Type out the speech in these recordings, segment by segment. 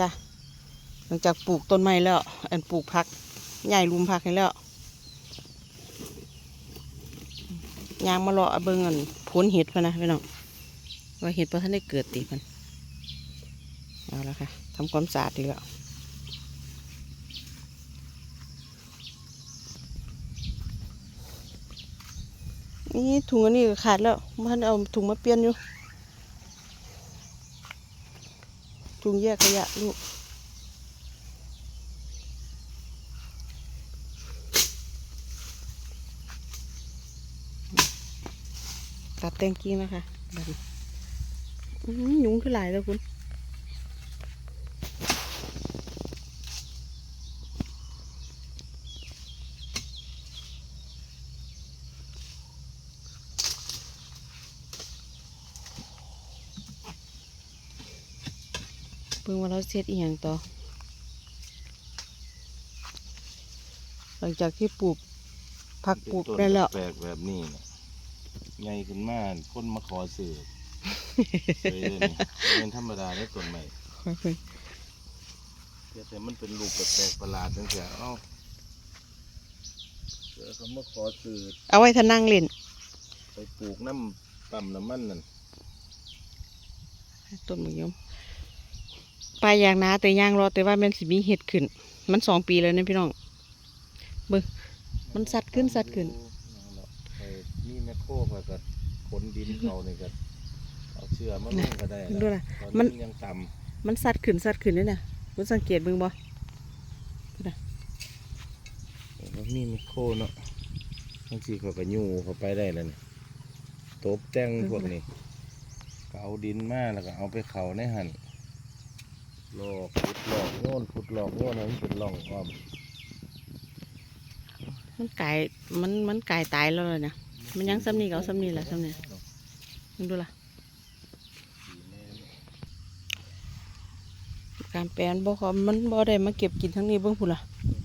จ้ะหลังจากปลูกต้นไม้แล้วอันปลูกผักใหญ่ลุมผักให้แล้วยางมาเลาะเบิ่งอันผลเห็ดพะนะพี่น้องว่าเห็ดพอท่านได้เกิดตีมันเอาละค่ะทำความสะอาดดีแล้วนี่ถุงอันนี้ขาดแล้วมันเอาถุงมาเปลี่ยนอยู่ ถุงแยกขยะลูก ตัดแตงกิ้งนะคะแบบนี้อื้อหือยุงขึ้นหลายแล้วคุณ เพิ่งว่าเราเสียดอีหยังต่อ หลังจากที่ปลูกผักปลูกได้แล้ว แปลกๆแบบนี้เนี่ยใหญ่ขึ้นมาคนมาขอซื้อเลยเด้อนี่เป็นธรรมดาได้ต้นใหม่แต่มันเป็นลูกแปลกๆประหลาดจังซี่เอ้าเดี๋ยวเขามาขอซื้อเอาไว้ถ้านั่งเล่น ไปปลูกน้ำปั๊มน้ำมันนั่นต้นมะยม ปลายยางนาแต่ยางรอแต่ว่ามันสิมีเห็ดขึ้น มันสองปีแล้วเนี่ยพี่น้องเบิ่งมันสัตว์ขึ้นสัตว์ขึ้นไปมีแมคโครไปก็ขนดินเขานี่ก็เอาเชือมาลงก็ได้ดูล่ะตอนมันนี้ยังต่ำมันสัตว์ขึ้นสัตว์ขึ้นนี่นะคุณสังเกตเบิ่งบ่มันมีไมโครเนาะบางทีเขาก็ยูเข้าไปได้แล้วนี่ตบแต่งพวกนี้ก็เอาดินมาแล้วก็เอาไปเขาในหัน หลอกพุดหลอกโยนพุดหลอกโยนให้นเป็นร่องอ้อมมันไกลายมันมันไกลายตายแล้วเลยนะมันยังซ้ำนี่ก็เอาซ้ำนี่แหละซ้ำนี่มึงดูล่ะการแปลนบ่ขอมันบ่ได้มาเก็บกินทั้งนี้เบิ่งพุ่นล่ะ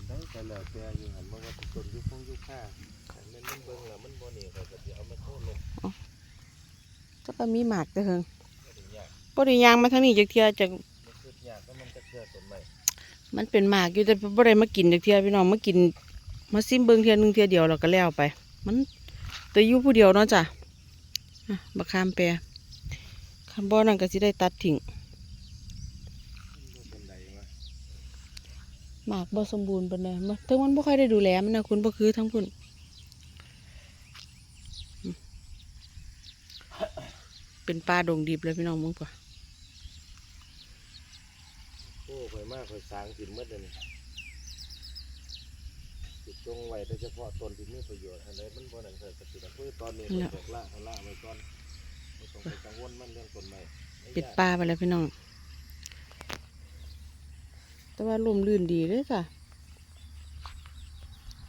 ได้แต่แล้วแต่อยู่หันมันว่าต้นยุคงยุคข้าแต่มันเบิ่งแล้วมันบ่นี่ก็จะเอาไมโครลงก็มีหมากแต่เฮิงก็ด้ยากบ่ได้ยางมาทางนี้จักเทื่อจัก มันเป็นหมากอยู่แต่บ่ได้มากินจักเทื่อพี่น้องมากิน มาซิมเบิ่งเทื่อหนึงเทื่อเดียวแล้วก็แล้วไป มันต่อยู่ผู้เดียวเนาะจ้ะอะบักขามแปรคันบ่อนั่นก็สิได้ตัดทิ้งหมากบ่สมบูรณ์ปานใดมันถึงมันบ่ค่อยได้ดูแลมันนะคุณบ่คือทั้งพุ่นเป็นป่าดงดิบเลยพี่น้องมึงป่ะโอ้ข่อยมากข่อย สร้างสินเมื่อเดือนนี้ติดจงไว้แต่เฉพาะต้นที่มีประโยชน์อะไรมันบ่นั่นเคยกระติดคือตอนนี้ข่อยบอกละเอาละไว้ก่อนไม่ต้องไปกังวลมันเรื่องต้นใหม่ไม่ปิดยากป่าไปแล้วพี่น้อง แต่ว่าลมลื่นดีเลยจ้ะ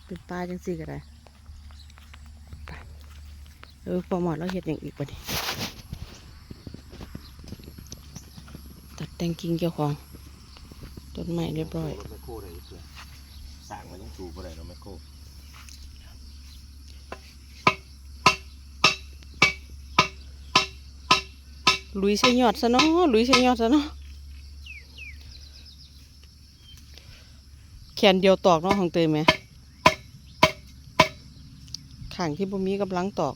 เป็นป่าจังสี่ก็ได้ไปเออพอหมอดเราเห็ดอย่างอีกปะนี่ตัดแต่งกิ่งเจ้าของ ต้นไม้เรียบร้อยรถแมคโครได้เพื่อสร้างมันยังสูบบ่ได้เนาะแมคโครลุยใส่ยอดซะเนาะลุยใส่ยอดซะเนาะแขนเดียวตอกเนาะของเตยไหมข้างที่บ่มีกำลังตอก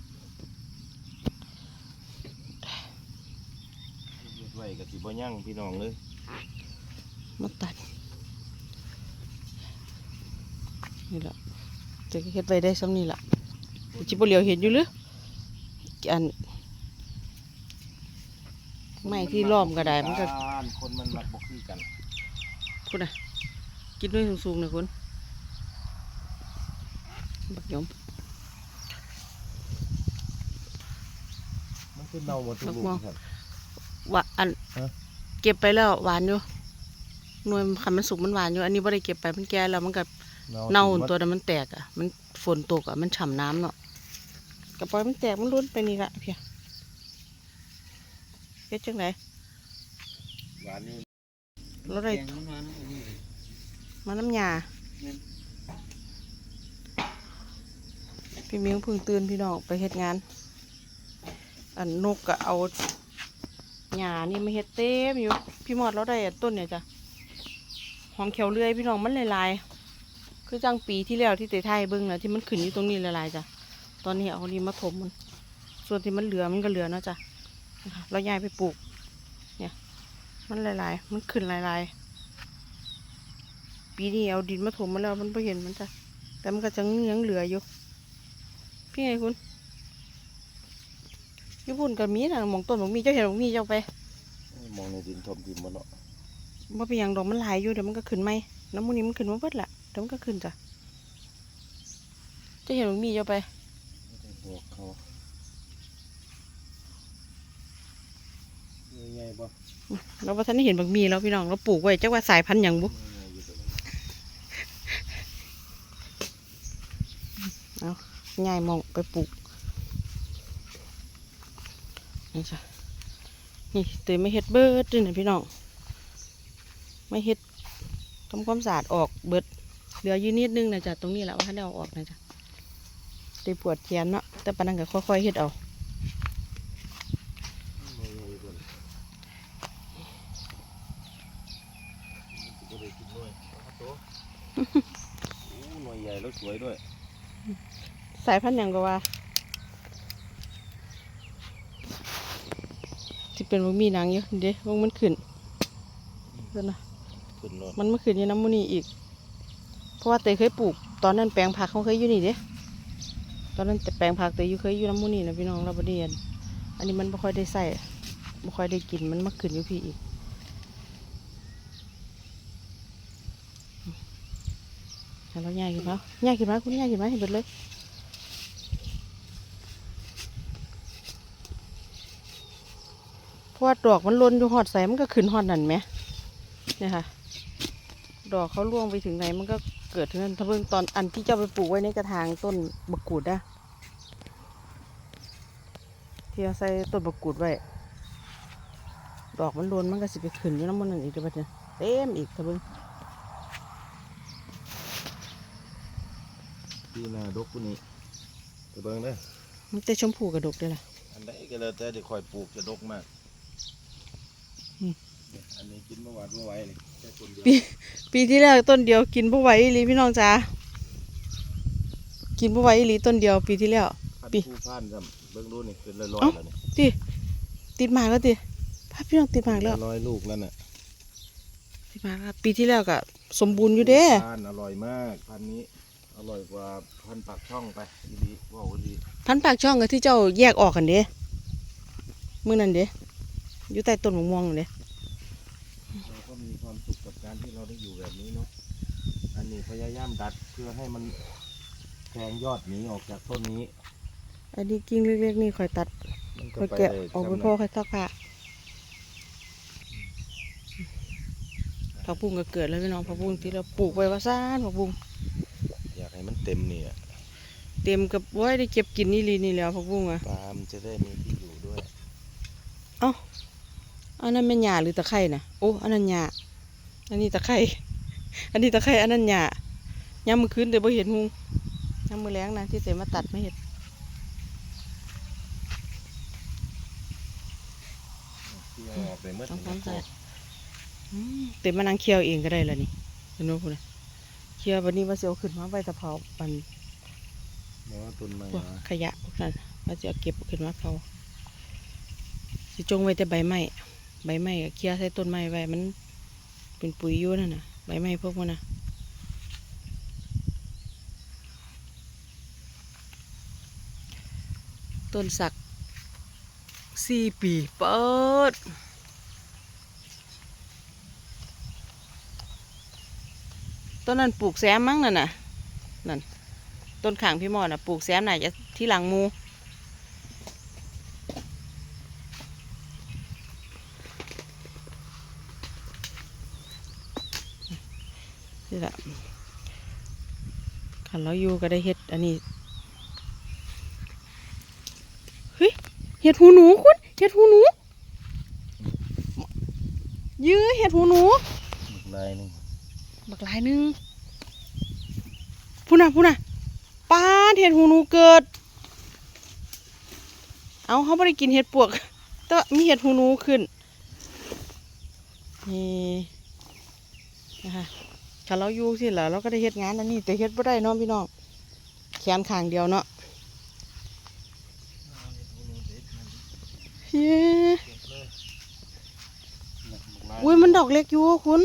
เฮ็ดไว้ก็สิบ่ยั่งพี่น้องเลย มาตัด นี่แหละจะเฮ็ดไว้ได้ซ้ำนี่แหละจิบเหลียวเห็นอยู่หรืออันไม่ที่ล้อมก็ได้มันก็คนมันมักบ่คือกันคุณอะกินด้วยสูงๆหน่อยคุณบักยมมันคือเน่าหมดทุกลูกมองครับว่าอันฮะเก็บไปแล้วหวานอยู่ หน่วยคันมันสุกมันหวานอยู่ อันนี้ไ่ได้เก็บไปมันแก่แล้วมันก็เน่าถึงตัวนั้นมันแตกอะ มันฝนตกอะมันฉ่ำน้ำเนาะกระปล่อยมันแตกมันรุนไปนี่ละเพียเฮ็ดจังไดหวานนี่เราได้มาน้ำยาพี่มิ้งเพิ่งตื่นพี่น้องไปเฮ็ดงาน อันนกก็เอาหญ้านี่มาเฮ็ดเต็มอยู่ พี่มอดเราได้อันต้นเนี่ยจ้ะ หอมเขียวเลื่อยพี่น้องมันลายๆคือจังปีที่แล้วที่เตไทยเบิ้งนะที่มันขึ้นอยู่ตรงนี้หลายๆจ้ะตอนนี้เอาดีมาถมมัน ส่วนที่มันเหลือมันก็เหลือเนาะจ้ะเราย้ายไปปลูก เนี่ย มันลายๆ มันขึ้นลายๆ ปีนี้เอาดินมาถมมาแล้วมันไม่เห็นมันจ้ะแต่มันก็จังยังเหลืออยู่ พี่ไงคุณญี่ปุ่นก็มีนะมองต้นหมองมีเจ้าเห็นหมองมีเจ้าไปมองในดินทมดินมันเนาะ ว่าเป็นอย่างดอกมันหลายอยู่เดี๋ยวมันก็ขึ้นไหมน้ำมูนี้มันขึ้นมาเบิดละเดี๋ยวมันก็ขึ้นจ้ะเจ้าเห็นหมองมีเจ้าไปหัวเขาใหญ่ๆปะเราว่าท่านได้เห็นบางมีแล้วพี่น้องเราปลูกไว้จักว่าสายพันธุ์อย่างบุใหญ่อยู่ตัวนี้ง่ายมองไปปลูกนี่จ้ะนี่เตยไม่เฮ็ดเบิดด้วยนะพี่น้อง ไม่เฮ็ดทำความสะอาดออกเบิด เหลืออยู่นิดนึงนะจ๊ะตรงนี้แหละว่าท่านได้เอาออกนะจ๊ะเตยปวดแขนเนาะแต่ปานนั้นก็ค่อยๆเฮ็ดเอาใหญ่อยู่ตัวนี้มันจะได้กินด้วยเอาตัวโอ้หน่วยใหญ่แล้วสวยด้วย สายพันธุ์หยังก็ว่าที่เป็นบะหมี่หนังอยู่เด้วงมันขึ้นเดี๋ยวนะ ขึ้นมันมาขึ้นยู่น้ำมูนี่อีก เพราะว่าเตยเคยปลูก ตอนนั้นแปลงผักเขาเคยอยู่นี่เด้ตอนนั้นแต่แปลงผักเตยอยู่เคยอยู่น้ำมูนี่นะพี่น้องเราบเรียนอันนี้มันไม่ค่อยได้ใส่ไม่ค่อยได้กินมันมาขึ้นอยู่พี่อีกให้เราย่ายขึ้นมาย่ายขึ้นมาคุณย่ายขึ้นมาเห็นเบิดเลยเพราะว่าดอกมันล้นอยู่หอดใส่มันก็ขึ้นหอดนั่นไหมเนี่ยค่ะ ดอกเขาล่วงไปถึงไหนมันก็เกิดถึงนั้นถ้าเพิ่งตอนอันที่เจ้าไปปลูกไว้ในกระถางต้นบกกูดนะที่เอาใส่ต้นบกกูดไว้ ดอกมันล้นมันก็สิไปขึ้นอยู่น้ำมันนั่นอีกเดี๋ยวบัดเนี่ยเต็มอีกถ้าเพิ่งพี่นาดกกูนี่ไปเบิ่งเด้อมันแต่ชมพูกระดกเลยล่ะอันใดก็แล้วแต่เดี๋ยวคอยปลูกจะดกมากอืมเนี่ยอันนี้กินเมื่อวานเมื่อไหวเลย แค่คนเดียวปีที่แล้วต้นเดียวกินบ่ไหวอีหลีพี่น้องจ้ากินบ่ไหวอีหลีต้นเดียว ปีที่แล้วพันปีผู้พันจำเบิ่งดูนี่เป็นร้อยเอ้าๆแล้วนี่ติติดหมากแล้วติพาพี่น้องติดหมากแล้วร้อยลูกนั่นน่ะติดหมากแล้วปีที่แล้วก็สมบูรณ์อยู่เด้ พันอร่อยมากพันนี้ อร่อยกว่าพันปากช่องไปดีๆว่าดีพันปากช่องกับที่เจ้าแยกออกกันเด้มื้อนั้นเด้อยู่ใต้ต้นมะม่วงนั่นเด้ เราก็มีความสุขกับการที่เราได้ อยู่แบบนี้เนาะ อันนี้พยายามดัดเพื่อให้มันแทงยอดหนีออกจากต้นนี้อันนี้กิ่งเล็กๆนี่ค่อยตัดมันก็ค่อยไปแกะได้ออกไปจำพ่อนะค่อยซักผ้าผักบุ้งก็เกิดแล้วพี่น้องผักบุ้งที่เราปลูกไว้ว่าซ่านผักบุ้งอยากให้มันเต็มนี่อะเต็มกับไว้ได้เก็บกินนี่ลีนี่แหล้วผักบุ้งอะปลามันจะได้มีที่อยู่ด้วยอันนั้นเป็นหญ้าหรือตะไคร่น่ะโอ้อันนั้นหญ้า อันนี้ตะไคร่อันนี้ตะไคร่อันนั้นหญ้ายามมื้อคืนแต่บ่เห็นหุงยามมื้อแลงนะที่เสมาตัดไม่เห็นที่เอาออกไปเมื่อต้องความสะอาดอืมเต็มมานั่งเคี่ยวเองก็ได้แล้วนี่เห็นบ่พุ่นน่ะเคี่ยววันนี้ว่าสิเอาขึ้นมาไว้ตะเผาปันเนาะต้นไม้พวกนะขยะพวกนั้นว่าจะเอาเก็บขึ้นมาเผาสิจงไว้แต่ใบไม้ใบไม้ก็เคี่ยวใส่ต้นไม้ไว้มัน เป็นปุ๋ยยู่นั่นน่ะใบไม้พวกมันน่ะต้นสักสี่ปีเปิดต้นนั้นปลูกแซมมั้งนั่นน่ะนั่นต้นขางพี่มอน่ะปลูกแซมน่ะจะที่หลังมูนี่แหละ ขันเราอยู่ก็ได้เฮ็ดอันนี้เฮ้ยเห็ดหูหนูคุณเห็ดหูหนูยื้อเห็ดหูหนูอีกลายหนึงบักหลายหนึงพูน่ะพูน่ะป้าดเห็ดหูหนูเกิด เอาเขาไม่ได้กินเห็ดปวกแต่ว่ามีเห็ดหูหนูขึ้นนี่นะคะ ถ้าเราอยู่สิล่ะเราก็ได้เฮ็ดงานอันนี้แต่เฮ็ดบ่ได้เนาะพี่น้องแขนข้างเดียวเนาะเย้อุ้ยมันดอกเล็กอยู่คุณ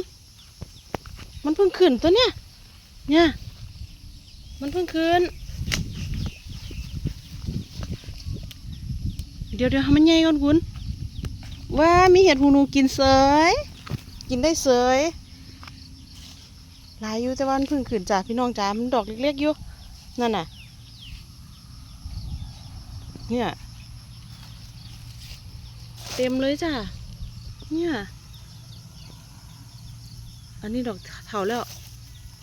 มันเพิ่งขึ้นตัวเนี้ยเนี่ยมันเพิ่งขึ้น เดี๋ยวเดี๋ยวมันใหญ่ก่อนคุณ ว่ามีเห็ดหูหนูกินเสย กินได้เสย หลายอยู่แต่ว่ามันพิ่งขึ้นจ้าพี่น้องจ้ามันดอกเล็กๆอยู่นั่นน่ะ เนี่ย เต็มเลยจ้าเนี่ย อันนี้ดอกเถาแล้ว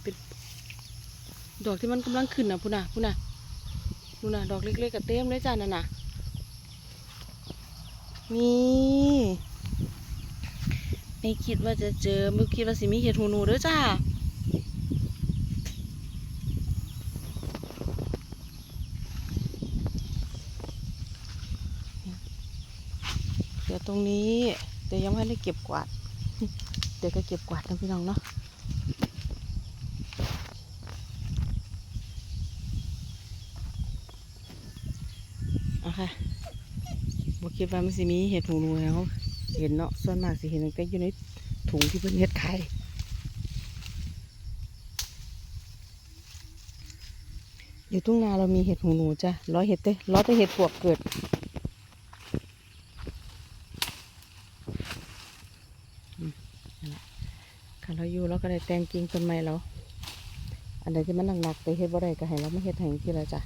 เป็นดอกที่มันกำลังขึ้นนะพุ่นน่ะพุ่นน่ะพุ่นน่ะดอกเล็กๆกับเต็มเลยจ้านั่นน่ะนี่ไม่คิดว่าจะเจอไม่คิดว่าสิมีเห็ดหูหนูเด้อจ้า เดี๋ยว ตรงนี้ เดี๋ยวยังไม่ได้เก็บกวาด เดี๋ยวก็เก็บกวาดนะพี่น้องเนาะเอาค่ะบคิดว่ามันสิมีเห็ดหูหนูแล้วเห็นเนาะส่วนมากสิเห็นตั้งแต่อยู่ในถุงที่เพิ่นเฮ็ดขายอยู่ทุ่งนาเรามีเห็ดหูหนูจ้ะร้อยเห็ดเต้ร้อยแต่เห็ดปวกเกิด ค่ะเราอยู่เรา ก็ได้แต่งกิ่งต้นไม้เราอันใดที่มันหนักๆไปเฮ็ดบ่ได้ก็ให้เราไม่เฮ็ดให้ที่ละจ้ะ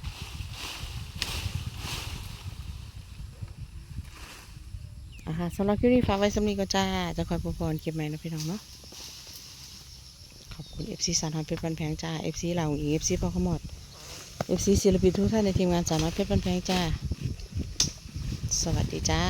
อะค่ะสำหรับคลิปนี้ฝากไว้สำนีก็จ้า จะคอยประพรเก็บใหม่นะพี่น้องเนาะ ขอบคุณ FC สารพันเพชรบันแพงจ้า FC ลาวอี FC พ่อขมอด FC ศิลปินทุกท่านในทีมงานสารพันเพชรบันแพงจ้า สวัสดีจ้า